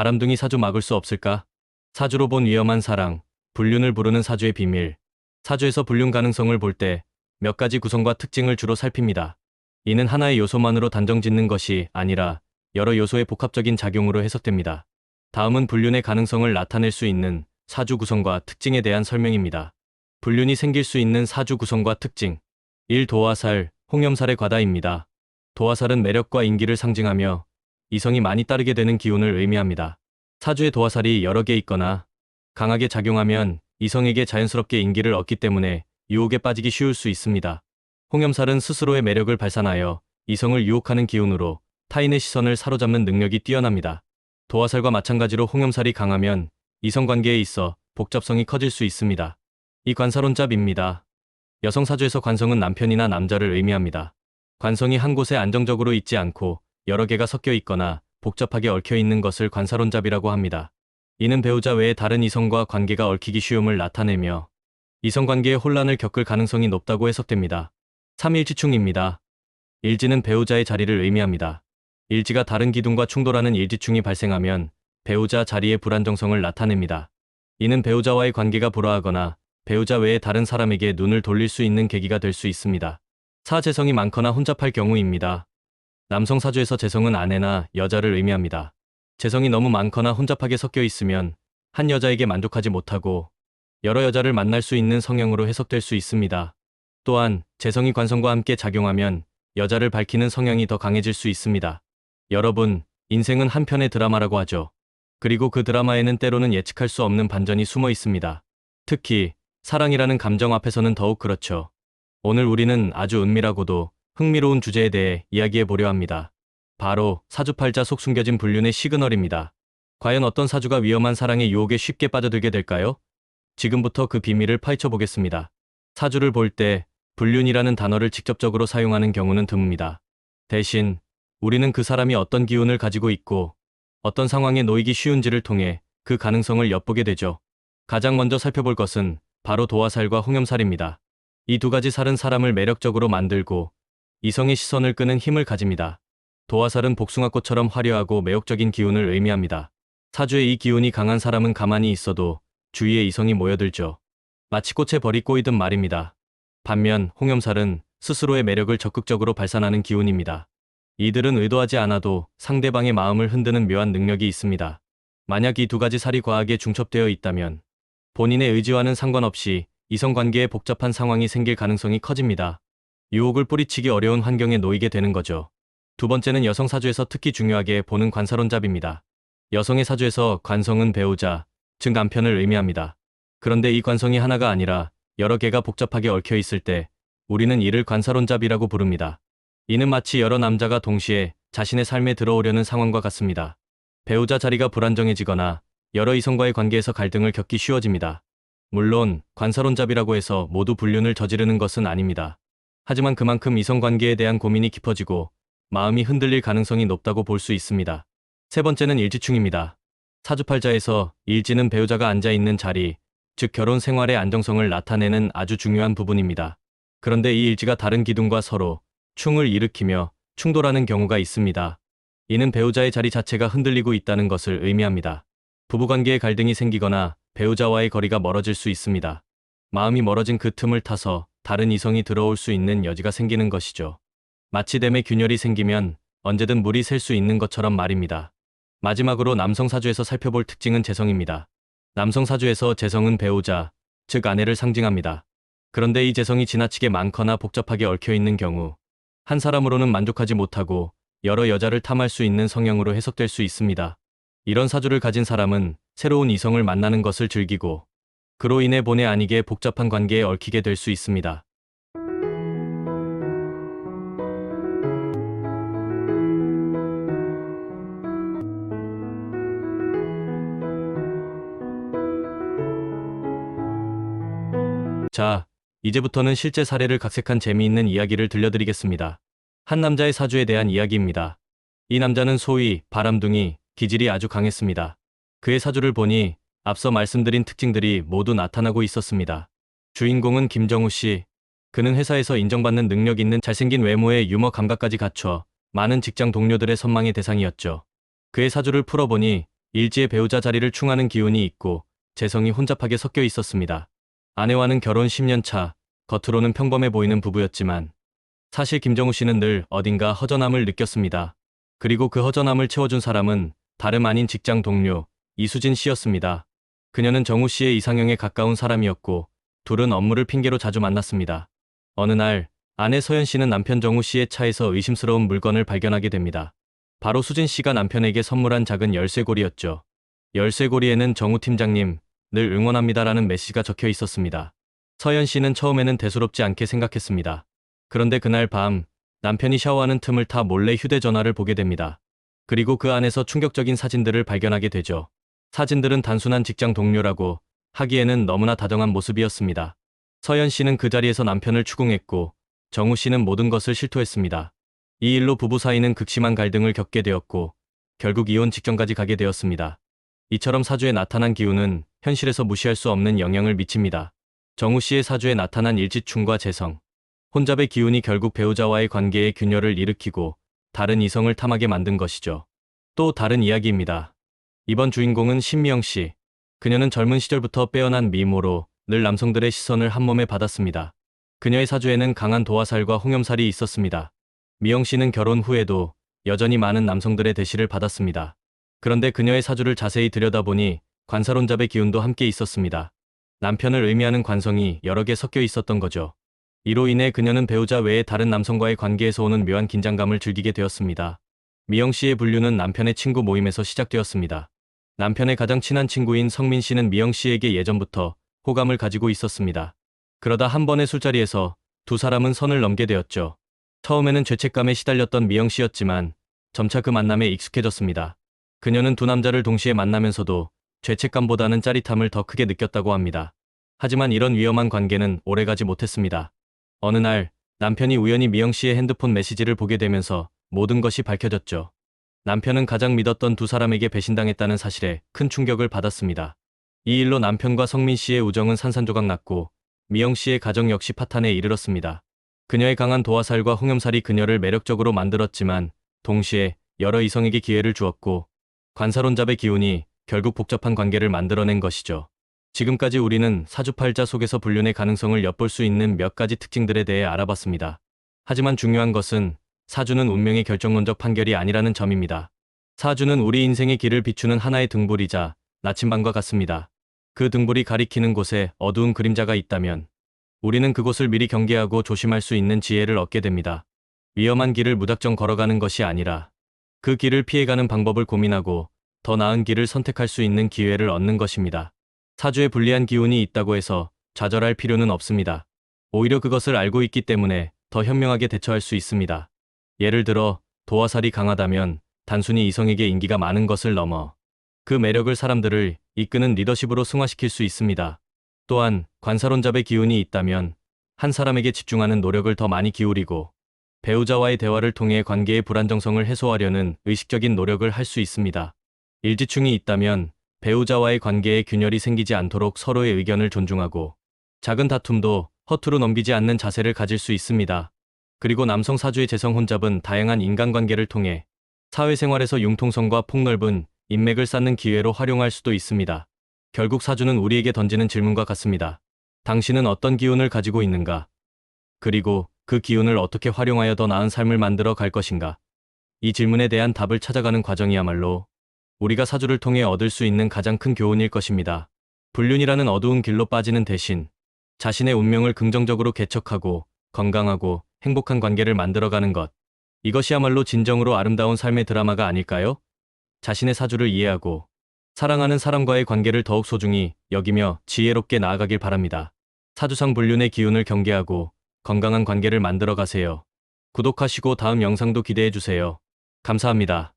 바람둥이 사주 막을 수 없을까? 사주로 본 위험한 사랑, 불륜을 부르는 사주의 비밀. 사주에서 불륜 가능성을 볼 때 몇 가지 구성과 특징을 주로 살핍니다. 이는 하나의 요소만으로 단정 짓는 것이 아니라 여러 요소의 복합적인 작용으로 해석됩니다. 다음은 불륜의 가능성을 나타낼 수 있는 사주 구성과 특징에 대한 설명입니다. 불륜이 생길 수 있는 사주 구성과 특징. 1. 도화살, 홍염살의 과다입니다. 도화살은 매력과 인기를 상징하며 이성이 많이 따르게 되는 기운을 의미합니다. 사주에 도화살이 여러 개 있거나 강하게 작용하면 이성에게 자연스럽게 인기를 얻기 때문에 유혹에 빠지기 쉬울 수 있습니다. 홍염살은 스스로의 매력을 발산하여 이성을 유혹하는 기운으로 타인의 시선을 사로잡는 능력이 뛰어납니다. 도화살과 마찬가지로 홍염살이 강하면 이성관계에 있어 복잡성이 커질 수 있습니다. 이 관사론잡입니다. 여성 사주에서 관성은 남편이나 남자를 의미합니다. 관성이 한 곳에 안정적으로 있지 않고 여러 개가 섞여 있거나 복잡하게 얽혀 있는 것을 관사론잡이라고 합니다. 이는 배우자 외에 다른 이성과 관계가 얽히기 쉬움을 나타내며 이성관계에 혼란을 겪을 가능성이 높다고 해석됩니다. 3일지충입니다. 일지는 배우자의 자리를 의미합니다. 일지가 다른 기둥과 충돌하는 일지충이 발생하면 배우자 자리의 불안정성을 나타냅니다. 이는 배우자와의 관계가 불화하거나 배우자 외에 다른 사람에게 눈을 돌릴 수 있는 계기가 될 수 있습니다. 사재성이 많거나 혼잡할 경우입니다. 남성 사주에서 재성은 아내나 여자를 의미합니다. 재성이 너무 많거나 혼잡하게 섞여 있으면 한 여자에게 만족하지 못하고 여러 여자를 만날 수 있는 성향으로 해석될 수 있습니다. 또한 재성이 관성과 함께 작용하면 여자를 밝히는 성향이 더 강해질 수 있습니다. 여러분, 인생은 한 편의 드라마라고 하죠. 그리고 그 드라마에는 때로는 예측할 수 없는 반전이 숨어 있습니다. 특히 사랑이라는 감정 앞에서는 더욱 그렇죠. 오늘 우리는 아주 은밀하고도 흥미로운 주제에 대해 이야기해 보려 합니다. 바로 사주팔자 속 숨겨진 불륜의 시그널입니다. 과연 어떤 사주가 위험한 사랑의 유혹에 쉽게 빠져들게 될까요? 지금부터 그 비밀을 파헤쳐 보겠습니다. 사주를 볼 때 불륜이라는 단어를 직접적으로 사용하는 경우는 드뭅니다. 대신 우리는 그 사람이 어떤 기운을 가지고 있고 어떤 상황에 놓이기 쉬운지를 통해 그 가능성을 엿보게 되죠. 가장 먼저 살펴볼 것은 바로 도화살과 홍염살입니다. 이 두 가지 살은 사람을 매력적으로 만들고 이성의 시선을 끄는 힘을 가집니다. 도화살은 복숭아꽃처럼 화려하고 매혹적인 기운을 의미합니다. 사주에 이 기운이 강한 사람은 가만히 있어도 주위에 이성이 모여들죠. 마치 꽃에 벌이 꼬이듯 말입니다. 반면 홍염살은 스스로의 매력을 적극적으로 발산하는 기운입니다. 이들은 의도하지 않아도 상대방의 마음을 흔드는 묘한 능력이 있습니다. 만약 이 두 가지 살이 과하게 중첩되어 있다면 본인의 의지와는 상관없이 이성관계에 복잡한 상황이 생길 가능성이 커집니다. 유혹을 뿌리치기 어려운 환경에 놓이게 되는 거죠. 두 번째는 여성 사주에서 특히 중요하게 보는 관사론잡입니다. 여성의 사주에서 관성은 배우자, 즉 남편을 의미합니다. 그런데 이 관성이 하나가 아니라 여러 개가 복잡하게 얽혀 있을 때 우리는 이를 관사론잡이라고 부릅니다. 이는 마치 여러 남자가 동시에 자신의 삶에 들어오려는 상황과 같습니다. 배우자 자리가 불안정해지거나 여러 이성과의 관계에서 갈등을 겪기 쉬워집니다. 물론 관사론잡이라고 해서 모두 불륜을 저지르는 것은 아닙니다. 하지만 그만큼 이성관계에 대한 고민이 깊어지고 마음이 흔들릴 가능성이 높다고 볼 수 있습니다. 세 번째는 일지충입니다. 사주팔자에서 일지는 배우자가 앉아 있는 자리, 즉 결혼 생활의 안정성을 나타내는 아주 중요한 부분입니다. 그런데 이 일지가 다른 기둥과 서로 충을 일으키며 충돌하는 경우가 있습니다. 이는 배우자의 자리 자체가 흔들리고 있다는 것을 의미합니다. 부부관계에 갈등이 생기거나 배우자와의 거리가 멀어질 수 있습니다. 마음이 멀어진 그 틈을 타서 다른 이성이 들어올 수 있는 여지가 생기는 것이죠. 마치됨에 균열이 생기면 언제든 물이 셀 수 있는 것처럼 말입니다. 마지막으로 남성 사주에서 살펴볼 특징은 재성입니다. 남성 사주에서 재성은 배우자, 즉 아내를 상징합니다. 그런데 이 재성이 지나치게 많거나 복잡하게 얽혀 있는 경우 한 사람으로는 만족하지 못하고 여러 여자를 탐할 수 있는 성향으로 해석될 수 있습니다. 이런 사주를 가진 사람은 새로운 이성을 만나는 것을 즐기고 그로 인해 본의 아니게 복잡한 관계에 얽히게 될 수 있습니다. 자, 이제부터는 실제 사례를 각색한 재미있는 이야기를 들려드리겠습니다. 한 남자의 사주에 대한 이야기입니다. 이 남자는 소위 바람둥이, 기질이 아주 강했습니다. 그의 사주를 보니 앞서 말씀드린 특징들이 모두 나타나고 있었습니다. 주인공은 김정우 씨. 그는 회사에서 인정받는 능력 있는 잘생긴 외모에 유머 감각까지 갖춰 많은 직장 동료들의 선망의 대상이었죠. 그의 사주를 풀어보니 일지의 배우자 자리를 충하는 기운이 있고 재성이 혼잡하게 섞여 있었습니다. 아내와는 결혼 10년 차, 겉으로는 평범해 보이는 부부였지만 사실 김정우 씨는 늘 어딘가 허전함을 느꼈습니다. 그리고 그 허전함을 채워준 사람은 다름 아닌 직장 동료 이수진 씨였습니다. 그녀는 정우 씨의 이상형에 가까운 사람이었고 둘은 업무를 핑계로 자주 만났습니다. 어느 날 아내 서연 씨는 남편 정우 씨의 차에서 의심스러운 물건을 발견하게 됩니다. 바로 수진 씨가 남편에게 선물한 작은 열쇠고리였죠. 열쇠고리에는 정우 팀장님, 늘 응원합니다라는 메시가 적혀 있었습니다. 서연 씨는 처음에는 대수롭지 않게 생각했습니다. 그런데 그날 밤 남편이 샤워하는 틈을 타 몰래 휴대전화를 보게 됩니다. 그리고 그 안에서 충격적인 사진들을 발견하게 되죠. 사진들은 단순한 직장 동료라고 하기에는 너무나 다정한 모습이었습니다. 서연 씨는 그 자리에서 남편을 추궁했고 정우 씨는 모든 것을 실토했습니다. 이 일로 부부 사이는 극심한 갈등을 겪게 되었고 결국 이혼 직전까지 가게 되었습니다. 이처럼 사주에 나타난 기운은 현실에서 무시할 수 없는 영향을 미칩니다. 정우 씨의 사주에 나타난 일지충과 재성, 혼잡의 기운이 결국 배우자와의 관계에 균열을 일으키고 다른 이성을 탐하게 만든 것이죠. 또 다른 이야기입니다. 이번 주인공은 신미영 씨. 그녀는 젊은 시절부터 빼어난 미모로 늘 남성들의 시선을 한몸에 받았습니다. 그녀의 사주에는 강한 도화살과 홍염살이 있었습니다. 미영 씨는 결혼 후에도 여전히 많은 남성들의 대시를 받았습니다. 그런데 그녀의 사주를 자세히 들여다보니 관사론잡의 기운도 함께 있었습니다. 남편을 의미하는 관성이 여러 개 섞여 있었던 거죠. 이로 인해 그녀는 배우자 외에 다른 남성과의 관계에서 오는 묘한 긴장감을 즐기게 되었습니다. 미영 씨의 분류는 남편의 친구 모임에서 시작되었습니다. 남편의 가장 친한 친구인 성민 씨는 미영 씨에게 예전부터 호감을 가지고 있었습니다. 그러다 한 번의 술자리에서 두 사람은 선을 넘게 되었죠. 처음에는 죄책감에 시달렸던 미영 씨였지만 점차 그 만남에 익숙해졌습니다. 그녀는 두 남자를 동시에 만나면서도 죄책감보다는 짜릿함을 더 크게 느꼈다고 합니다. 하지만 이런 위험한 관계는 오래가지 못했습니다. 어느 날 남편이 우연히 미영 씨의 핸드폰 메시지를 보게 되면서 모든 것이 밝혀졌죠. 남편은 가장 믿었던 두 사람에게 배신당했다는 사실에 큰 충격을 받았습니다. 이 일로 남편과 성민 씨의 우정은 산산조각 났고 미영 씨의 가정 역시 파탄에 이르렀습니다. 그녀의 강한 도화살과 홍염살이 그녀를 매력적으로 만들었지만 동시에 여러 이성에게 기회를 주었고 관사론잡의 기운이 결국 복잡한 관계를 만들어낸 것이죠. 지금까지 우리는 사주팔자 속에서 불륜의 가능성을 엿볼 수 있는 몇 가지 특징들에 대해 알아봤습니다. 하지만 중요한 것은 사주는 운명의 결정론적 판결이 아니라는 점입니다. 사주는 우리 인생의 길을 비추는 하나의 등불이자 나침반과 같습니다. 그 등불이 가리키는 곳에 어두운 그림자가 있다면 우리는 그곳을 미리 경계하고 조심할 수 있는 지혜를 얻게 됩니다. 위험한 길을 무작정 걸어가는 것이 아니라 그 길을 피해가는 방법을 고민하고 더 나은 길을 선택할 수 있는 기회를 얻는 것입니다. 사주에 불리한 기운이 있다고 해서 좌절할 필요는 없습니다. 오히려 그것을 알고 있기 때문에 더 현명하게 대처할 수 있습니다. 예를 들어 도화살이 강하다면 단순히 이성에게 인기가 많은 것을 넘어 그 매력을 사람들을 이끄는 리더십으로 승화시킬 수 있습니다. 또한 관사론잡의 기운이 있다면 한 사람에게 집중하는 노력을 더 많이 기울이고 배우자와의 대화를 통해 관계의 불안정성을 해소하려는 의식적인 노력을 할 수 있습니다. 일지충이 있다면 배우자와의 관계에 균열이 생기지 않도록 서로의 의견을 존중하고 작은 다툼도 허투루 넘기지 않는 자세를 가질 수 있습니다. 그리고 남성 사주의 재성 혼잡은 다양한 인간관계를 통해 사회생활에서 융통성과 폭넓은 인맥을 쌓는 기회로 활용할 수도 있습니다. 결국 사주는 우리에게 던지는 질문과 같습니다. 당신은 어떤 기운을 가지고 있는가? 그리고 그 기운을 어떻게 활용하여 더 나은 삶을 만들어 갈 것인가? 이 질문에 대한 답을 찾아가는 과정이야말로 우리가 사주를 통해 얻을 수 있는 가장 큰 교훈일 것입니다. 불륜이라는 어두운 길로 빠지는 대신 자신의 운명을 긍정적으로 개척하고 건강하고 행복한 관계를 만들어가는 것. 이것이야말로 진정으로 아름다운 삶의 드라마가 아닐까요? 자신의 사주를 이해하고 사랑하는 사람과의 관계를 더욱 소중히 여기며 지혜롭게 나아가길 바랍니다. 사주상 불륜의 기운을 경계하고 건강한 관계를 만들어 가세요. 구독하시고 다음 영상도 기대해 주세요. 감사합니다.